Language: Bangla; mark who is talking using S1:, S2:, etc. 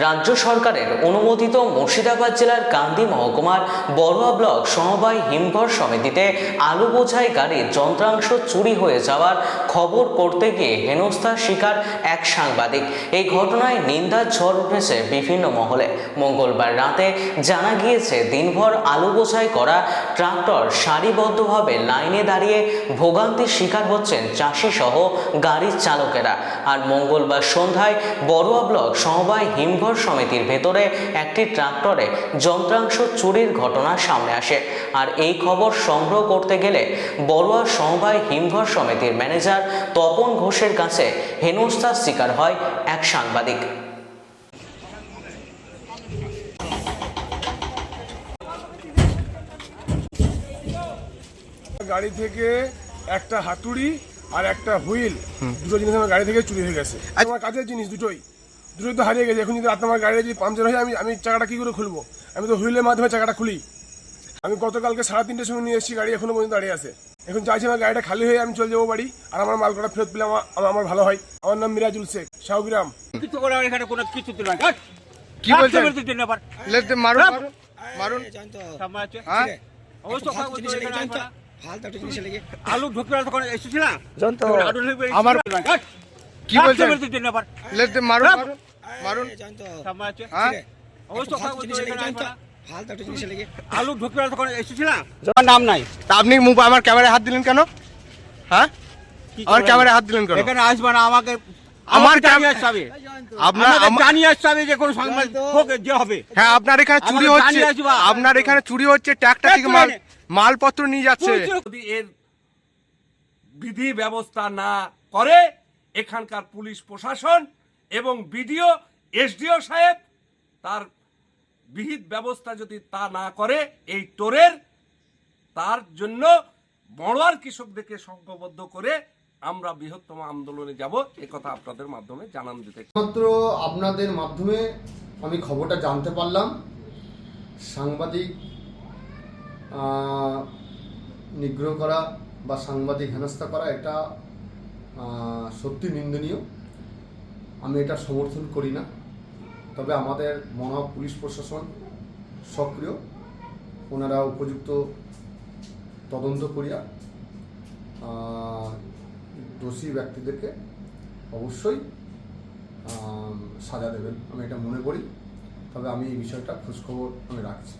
S1: রাজ্য সরকারের অনুমোদিত মুর্শিদাবাদ জেলার কান্দি মহকুমার বড়ুয়া ব্লক সমবায় হিমঘর সমিতিতে আলু বোঝাই গাড়ির যন্ত্রাংশ চুরি হয়ে যাওয়ার খবর করতে গিয়ে হেনস্থার শিকার এক সাংবাদিক। এই ঘটনায় নিন্দার ঝড় উঠেছে বিভিন্ন মহলে। মঙ্গলবার রাতে জানা গিয়েছে, দিনভর আলু বোঝাই করা ট্রাক্টর সারিবদ্ধভাবে লাইনে দাঁড়িয়ে ভোগান্তির শিকার হচ্ছেন চাষিসহ গাড়ির চালকেরা। আর মঙ্গলবার সন্ধ্যায় বড়ুয়া ব্লক সমবায় হিমঘর সমিতির ভেতরে একটি ট্রাক্টরে যন্ত্রাংশ চুরির ঘটনা সামনে আসে। আর এই খবর সংগ্রহ করতে গেলে বড়ুয়া সমবায় হিমঘর সমিতির ম্যানেজার তপন ঘোষের কাছে হেনস্থার শিকার হয় এক সাংবাদিক।
S2: গাড়ি থেকে একটা হাতুড়ি আর একটা হুইল দুটো জিনিস আমার গাড়ি থেকে চুরি হয়ে গেছে। আমার কাজের জিনিস দুটোই। দুটোই তো হারিয়ে গেছে। এখন যদি রাতে আমার গাড়িটা যদি পাংচার হয় আমি আমি চাকাটা কি করে খুলবো? আমি তো হুইলের মাধ্যমে চাকাটা খুলি। আমি গতকালকে সাড়ে তিনটের সময় নিয়ে এসেছি গাড়ি এখনও পর্যন্ত দাঁড়িয়ে আছে। এখন চাইছি আমার গাড়িটা খালি হয়ে আমি চলে যাব বাড়ি আর আমার মাল কটা ফেরত পেলে আমার আমার- ভালো হয়। আমার নাম মিরাজুল শেখ শাহগ্রাম।
S3: কিছু করে এখানে কোনো কিছু দিল না
S4: কি বলছেন? দে মারুন মারুন। হ্যাঁ?
S3: আলু ঢুকে তখন এসেছি না আলু ঢুকে
S4: আমার- কি বলছেন? লেট মারুন মারুন হ্যাঁ?
S3: আলু ঢুকে তখন নাম নাই।
S4: তা আপনি আমার ক্যামেরায় হাত দিলেন কেন? হ্যাঁ? আমার? ক্যামেরায় হাত দিলেন কেন?
S3: এখানে আসবে না আমাকে
S4: আমার
S3: আমার
S4: ক্যাম-
S3: আসতে হবে।
S4: আপনার
S3: জানিয়ে আসতে হবে যে কোনো সংবাদ যে হবে।
S4: হ্যাঁ আপনার এখানে চুরি হচ্ছে। আপনার এখানে চুরি হচ্ছে ট্রাক্টর থেকে মাল
S3: মানে-
S4: মালপত্র নিয়ে যাচ্ছে।
S5: এর বিধি ব্যবস্থা না করে এখানকার পুলিশ প্রশাসন এবং বিডিও, এসডিও সাহেব, তার বিহিত ব্যবস্থা যদি তা না করে, এই টোরের, তার জন্য বড়োয়ার কৃষকদেরকে সংঘবদ্ধ করে আমরা বৃহত্তম আন্দোলনে যাব, এ কথা আপনাদের মাধ্যমে জানান দিতে
S6: মাত্র আপনাদের মাধ্যমে আমি খবরটা জানতে পারলাম। সাংবাদিক নিগ্রহ করা বা সাংবাদিক হেনস্থা করা এটা সত্যি নিন্দনীয়। আমি এটা সমর্থন করি না। তবে আমাদের মহা পুলিশ প্রশাসন সক্রিয়। ওনারা উপযুক্ত তদন্ত করিয়া দোষী ব্যক্তিদেরকে অবশ্যই সাজা দেবেন। আমি এটা মনে করি। তবে আমি এই বিষয়টা খোঁজখবর আমি রাখছি।